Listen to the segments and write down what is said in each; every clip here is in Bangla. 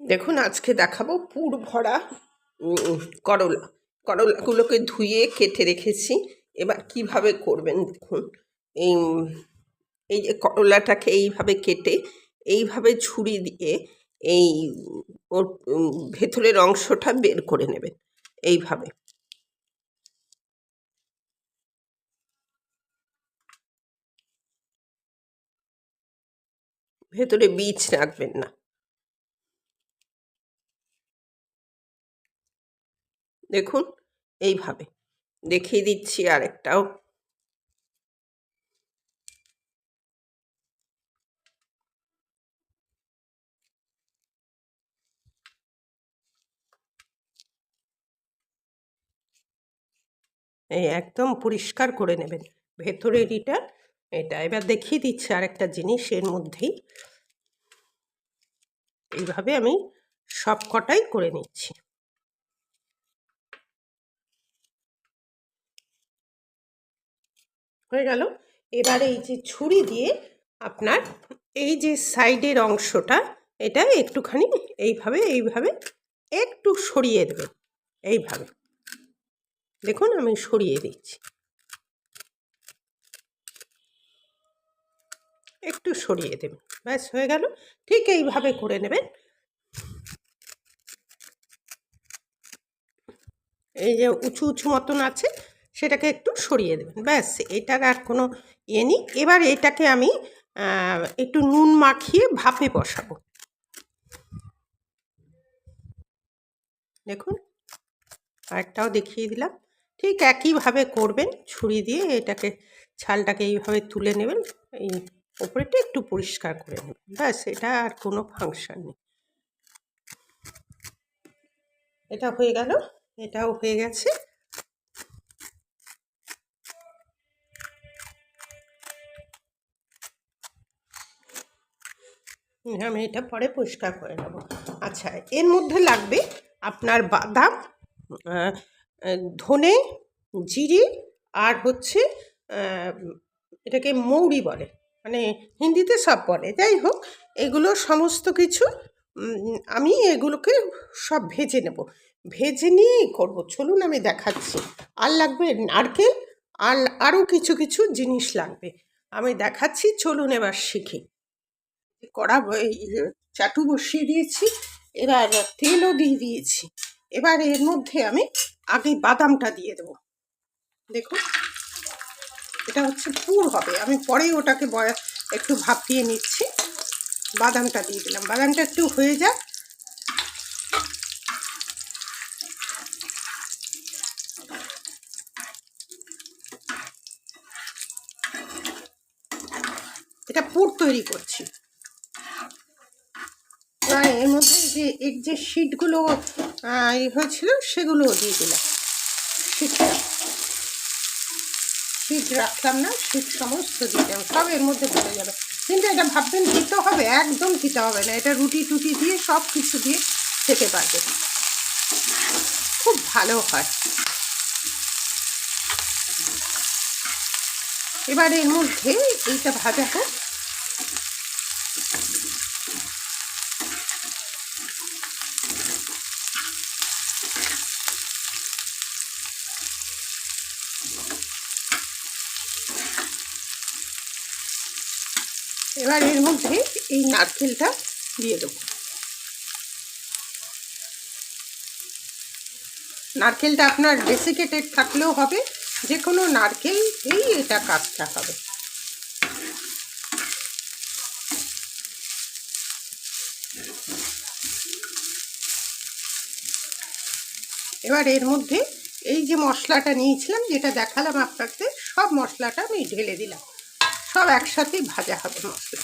দেখুন, আজকে দেখাবো পুর ভরা করলা। করলাগুলোকে ধুয়ে কেটে রেখেছি। এবার কীভাবে করবেন দেখুন, এই এই যে করলাটাকে এইভাবে কেটে, এইভাবে ছুরি দিয়ে এই, ওর ভেতরের অংশটা বের করে নেবেন, এইভাবে। ভেতরে বীজ রাখবেন না। দেখুন, এইভাবে। দেখিয়ে দিচ্ছি আরেকটাও। এই একদম পরিষ্কার করে নেবেন। ভেতরের ইটা এটা এবার দেখিয়ে দিচ্ছি আরেকটা জিনিস এর মধ্যেই। এইভাবে আমি সব কটাই করে নিচ্ছি। হয়ে গেল। এবার এই যে ছুরি দিয়ে আপনার এই যে সাইডের অংশটা, এটা একটুখানি এইভাবে এইভাবে একটু সরিয়ে দেবেন, এইভাবে। দেখুন, আমি সরিয়ে দিচ্ছি। একটু সরিয়ে দেবেন, ব্যাস, হয়ে গেল। ঠিক এইভাবে করে নেবেন। এই যে উঁচু উঁচু মতন আছে সেটাকে একটু সরিয়ে দেবেন ব্যাস, এটার আর কোনো ইয়ে নেই। এবার এটাকে আমি একটু নুন মাখিয়ে ভাপে বসাবো। দেখুন, আরেকটাও দেখিয়ে দিলাম। ঠিক একইভাবে করবেন, ছুরি দিয়ে এটাকে, ছালটাকে এইভাবে তুলে নেবেন। এই ওপরেটা একটু পরিষ্কার করে নেবেন। ব্যাস, এটা আর কোনো ফাংশন নেই। এটা হয়ে গেল। এটাও হয়ে গেছে। আমি এটা পরে পরিষ্কার করে নেব। আচ্ছা এর মধ্যে লাগবে আপনার বাদাম ধনে, জিরে আর হচ্ছে এটাকে মৌরি বলে। মানে হিন্দিতে সব বলে। যাই হোক, এগুলো সমস্ত কিছু আমি এগুলোকে সব ভেজে নেব। ভেজে নিয়েই করব। চলুন, আমি দেখাচ্ছি। আর লাগবে নারকেল, আর আরও কিছু কিছু জিনিস লাগবে। আমি দেখাচ্ছি, চলুন এবার শিখি। কড়া চাটু বসিয়ে দিয়েছি, এবার তেলও দিয়ে দিয়েছি। এবার এর মধ্যে আমি আগে বাদামটা দিয়ে দেবো। দেখুন, এটা হচ্ছে পুর হবে। আমি পরেই ওটাকে একটু ভাপিয়ে নিচ্ছি। বাদামটা দিয়ে দিলাম। বাদামটা একটু হয়ে যাক। এটা পুর তৈরি করছি। এর মধ্যে যে এর যে শিটগুলো হয়েছিল, সেগুলোও দিয়ে দিলাম। শিটটা শীত রাখলাম না শীত সমস্ত দিতাম সব এর মধ্যে পড়ে যাবে। কিন্তু এটা ভাববেন, দিতে হবে, একদম দিতে হবে না। এটা রুটি টুটি দিয়ে, সব কিছু দিয়ে খেতে পারবে খুব ভালো হয়। এবার এর মধ্যে এইটা ভাজা হোক। এবার এর মধ্যে এই নারকেলটা দিয়ে দেবো। নারকেলটা আপনার ডেসিকেটেড থাকলেও হবে যে কোনো নারকেল এই এটা কাজটা হবে। এবার এর মধ্যে এই যে মশলাটা নিয়েছিলাম, যেটা দেখালাম আপনাকে, সব মশলাটা আমি ঢেলে দিলাম। সব একসাথেই ভাজা হবে মশলা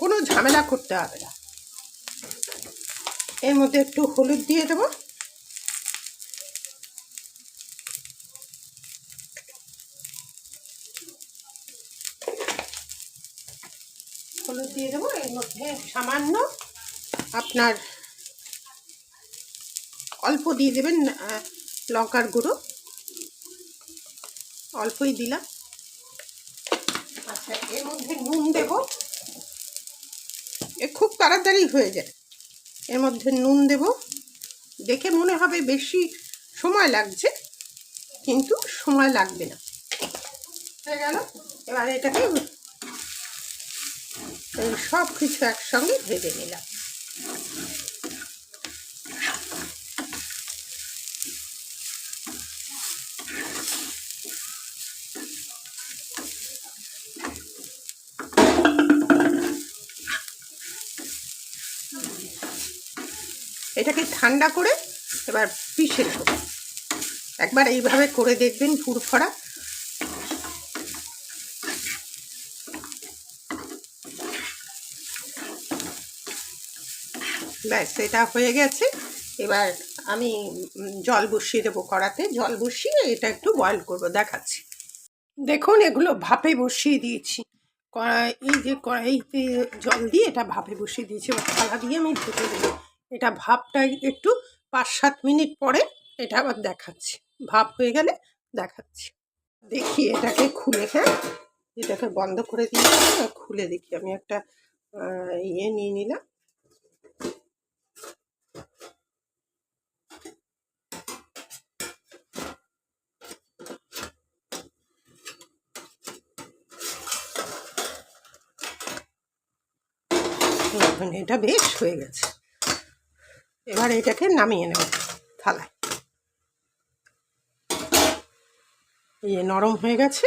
কোনো ঝামেলা করতে হবে না। এর মধ্যে একটু হলুদ দিয়ে দেবো। হলুদ দিয়ে দেবো। এর মধ্যে সামান্য আপনার অল্প দিয়ে দেবেন লঙ্কার গুঁড়ো। অল্পই দিলাম। আচ্ছা এর মধ্যে নুন দেবো। এ খুব তাড়াতাড়ি হয়ে যায়। এর মধ্যে নুন দেব। দেখে মনে হবে বেশি সময় লাগছে, কিন্তু সময় লাগবে না। হয়ে গেল। এবার এটাকে সব কিছু একসঙ্গে ভেজে নিলাম। এটাকে ঠান্ডা করে এবার পিষে নেব। একবার এইভাবে করে দেখবেন ফুরফরা। ব্যাস, এটা হয়ে গেছে। এবার আমি জল বসিয়ে দেবো কড়াতে। জল বসিয়ে এটা একটু বয়েল করব, দেখাচ্ছি। দেখুন, এগুলো ভাপে বসিয়ে দিয়েছি। কড়াই, এই যে কড়াইতে জল দিয়ে এটা ভাপে বসিয়ে দিয়েছি। থালা দিয়ে আমি ঢেকে দেবো। এটা ভাপটা একটু পাঁচ সাত মিনিট পরে এটা আবার দেখাচ্ছি। ভাব হয়ে গেলে দেখাচ্ছি। দেখি এটাকে খুলে হ্যাঁ? এটাকে বন্ধ করে দিয়ে খুলে দেখি। আমি একটা ইয়ে নিয়ে নিলাম। এটা বেশ হয়ে গেছে। এবার এটাকে নামিয়ে নেব থালায়। এই নরম হয়ে গেছে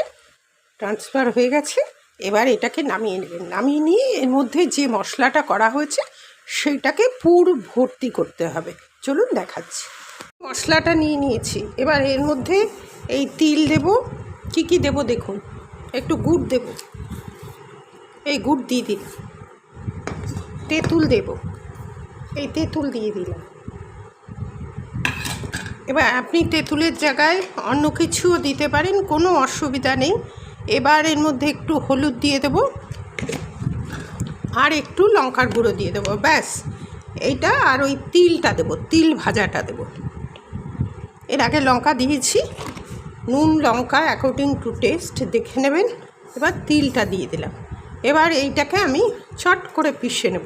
ট্রান্সফার হয়ে গেছে, এবার এটাকে নামিয়ে নেবেন। নামিয়ে নিয়ে এর মধ্যে যে মশলাটা করা হয়েছে, সেইটাকে পুর ভর্তি করতে হবে। চলুন দেখাচ্ছি। মশলাটা নিয়ে নিয়েছি। এবার এর মধ্যে এই তিল দেব। কি কি দেব দেখুন? একটু গুড় দেব। এই গুড় দিয়ে দিন। তেঁতুল দেব। এই তেঁতুল দিয়ে দিলাম। এবার আপনি তেঁতুলের জায়গায় অন্য কিছুও দিতে পারেন, কোনো অসুবিধা নেই। এবার এর মধ্যে একটু হলুদ দিয়ে দেব আর একটু লঙ্কার গুঁড়ো দিয়ে দেবো, ব্যাস। এইটা আর ওই তিলটা দেবো, তিল ভাজাটা দেবো। এর আগে লঙ্কা দিয়েছি, নুন, লঙ্কা অ্যাকর্ডিং টু টেস্ট দেখে নেবেন। এবার তিলটা দিয়ে দিলাম। এবার এইটাকে আমি চট করে পিষে নেব।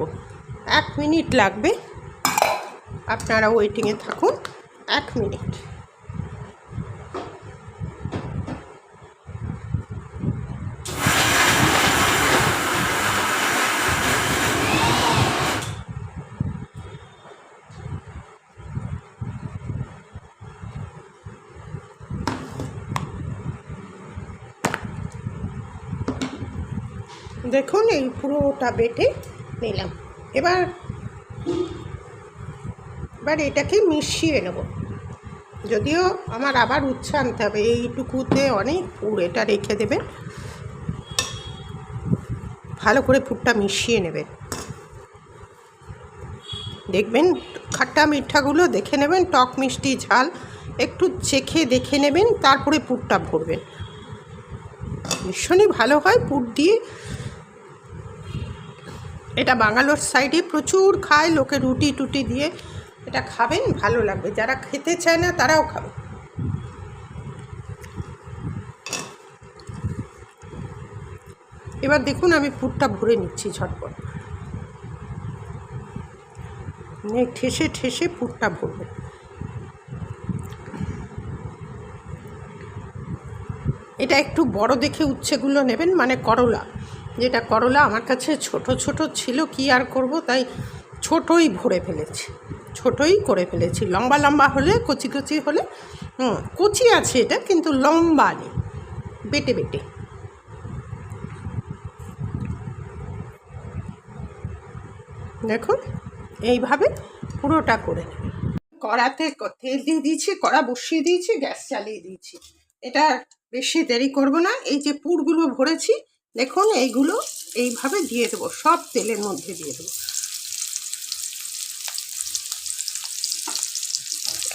এক মিনিট লাগবে। আপনারা ওয়েটিংয়ে থাকুন এক মিনিট। দেখুন এই পুরোটা বেটে নিলাম। এবার এবার এটাকে মিশিয়ে নেব। যদিও আমার আবার উচ্ছে আনতে হবে, এইটুকুতে অনেক পুর এটা রেখে দেবে। ভালো করে পুরটা মিশিয়ে নেবেন। দেখবেন খাট্টা মিঠাগুলো দেখে নেবেন, টক মিষ্টি ঝাল একটু চেখে দেখে নেবেন, তারপরে পুরটা ভরবেন। ভীষণই ভালো হয় পুর দিয়ে এটা বাঙালোর সাইডে প্রচুর খায় লোকে রুটি টুটি দিয়ে। এটা খাবেন, ভালো লাগবে। যারা খেতে চায় না, তারাও খাবে। এবার দেখুন, আমি পুরটা ভরে নিচ্ছি ঝটপট। মানে ঠেসে ঠেসে পুরটা ভরবে। এটা একটু বড় দেখে উচ্ছেগুলো নেবেন মানে করলা। যেটা করলা আমার কাছে ছোট ছোট ছিল, কি আর করব? তাই ছোটই ভরে ফেলেছি। ছোটই করে ফেলেছি। লম্বা লম্বা হলে, কচি কচি হলে কচি আছে এটা, কিন্তু লম্বা নেই। বেটে বেটে। দেখুন এইভাবে পুরোটা করে কড়াতে তেল দিয়ে দিয়েছি, কড়া বসিয়ে দিয়েছি, গ্যাস চালিয়ে দিয়েছি। এটা বেশি দেরি করব না। এই যে পুরগুলো ভরেছি দেখুন, এইগুলো এইভাবে দিয়ে দেবো, সব তেলের মধ্যে দিয়ে দেবো।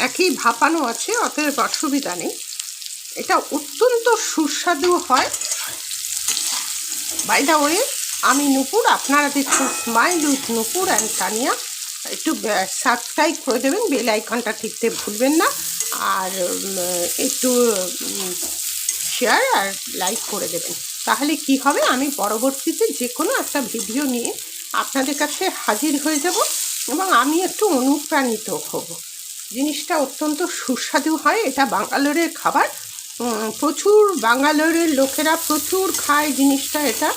একই ভাপানো আছে, অতএব অসুবিধা নেই। এটা অত্যন্ত সুস্বাদু হয়। বাই দা ওয়ে আমি নুপুর, আপনারা দেখছেন smile with Nupur and Tania, একটু সাবস্ক্রাইব করে দেবেন বেল আইকনটা টিপতে ভুলবেন না। আর একটু শেয়ার আর লাইক করে দেবেন। তাহলে কি হবে? আমি পরবর্তীতে যে কোনো একটা ভিডিও নিয়ে আপনাদের কাছে হাজির হয়ে যাব এবং আমি একটু অনুপ্রাণিত হব। জিনিসটা অত্যন্ত সুস্বাদু হয়। এটা বাঙ্গালোরের খাবার। প্রচুর বাঙ্গালোরের লোকেরা প্রচুর খায় জিনিসটা এটা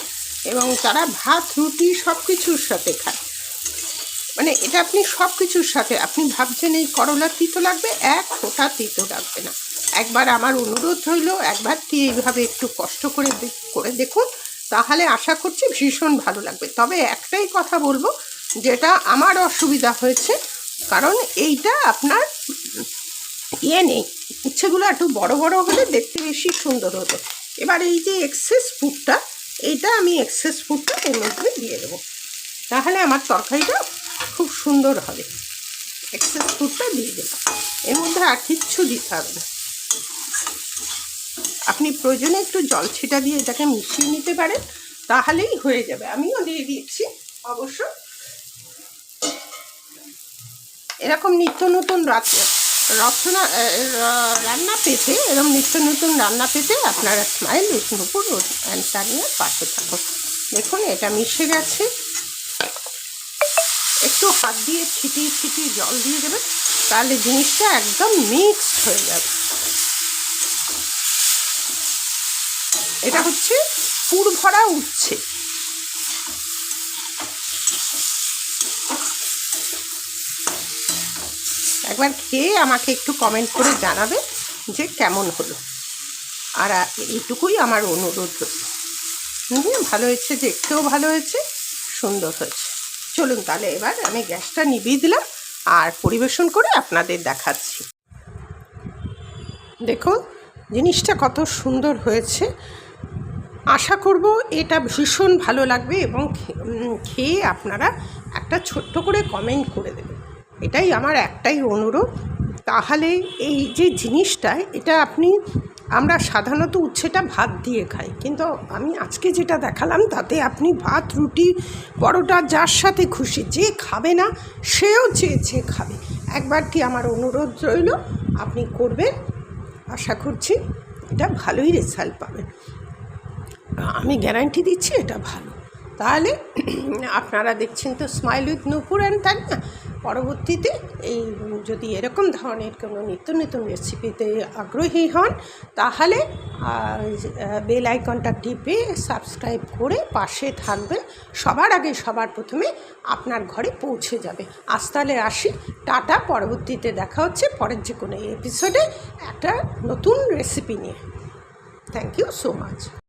এবং তারা ভাত, রুটি সব কিছুর সাথে খায়। মানে এটা আপনি সব কিছুর সাথে, আপনি ভাবছেন এই করলা তিতো লাগবে? এক ফোঁটা তিতো লাগবে না। একবার আমার অনুরোধ রইল, একবার দিয়ে এইভাবে একটু কষ্ট করে করে দেখুন, তাহলে আশা করছি ভীষণ ভালো লাগবে। তবে একটাই কথা বলব, যেটা আমার অসুবিধা হয়েছে, কারণ এইটা আপনার ইয়ে নেই। উচ্ছেগুলো একটু বড় বড় হলে দেখতে বেশি সুন্দর হতো এবার এই যে এক্সেস ফুডটা এইটা আমি এক্সেস ফুডটা এর মধ্যে দিয়ে দেবো। তাহলে আমার তরকারিটা খুব সুন্দর হবে। এক্সেস ফুডটা দিয়ে দেবো। এর মধ্যে আর কিচ্ছু দিতে হবে না। আপনি প্রয়োজনে একটু জল ছিটা দিয়ে এটাকে মিশিয়ে নিতে পারেন, তাহলেই হয়ে যাবে। আমিও দিয়ে দিচ্ছি, অবশ্য। এরকম নিত্য নতুন রচনা রান্না পেতে, এরকম নিত্য নতুন রান্না পেতে আপনারা স্মাইল বিষ্ণুপুর অ্যান্ড তানিয়ার পাশে থাকুন। দেখুন, এটা মিশে গেছে। একটু হাত দিয়ে ছিটিয়ে ছিটিয়ে জল দিয়ে দেবেন, তাহলে জিনিসটা একদম মিক্সড হয়ে যাবে। এটা হচ্ছে পুর ভরা উঠছে একবার খেয়ে আমাকে একটু কমেন্ট করে জানাবে যে কেমন হলো। আর এইটুকুই আমার অনুরোধ হুম, ভালো হয়েছে দেখতেও ভালো হয়েছে সুন্দর হয়েছে। চলুন তাহলে এবার আমি গ্যাসটা নিভিয়ে দিলাম আর পরিবেশন করে আপনাদের দেখাচ্ছি। দেখুন জিনিসটা কত সুন্দর হয়েছে। আশা করব এটা ভীষণ ভালো লাগবে এবং খেয়ে আপনারা একটা ছোট্ট করে কমেন্ট করে দেবেন। এটাই আমার একটাই অনুরোধ। তাহলে এই যে জিনিসটা, এটা আপনি, আমরা সাধারণত উচ্ছেটা ভাত দিয়ে খাই। কিন্তু আমি আজকে যেটা দেখালাম, তাতে আপনি ভাত, রুটি, পরোটা, যার সাথে খুশি, যে খাবে না, সেও চেয়ে চেয়ে খাবে। একবার কি আমার অনুরোধ রইল? আপনি করবেন। আশা করছি এটা ভালোই রেজাল্ট পাবেন। আমি গ্যারান্টি দিচ্ছি এটা ভালো। তাহলে আপনারা দেখছেন তো স্মাইল উইথ নূপুর অ্যান্ড তাই না পরবর্তীতে এই যদি এরকম ধরনের কোনো নিত্য নতুন রেসিপিতে আগ্রহী হন, তাহলে বেল আইকনটা টিপে সাবস্ক্রাইব করে পাশে থাকবে সবার আগে সবার প্রথমে আপনার ঘরে পৌঁছে যাবে। আজ তাহলে আসি। টাটা, পরবর্তীতে দেখা হচ্ছে পরের যে কোনো এপিসোডে একটা নতুন রেসিপি নিয়ে। Thank you so much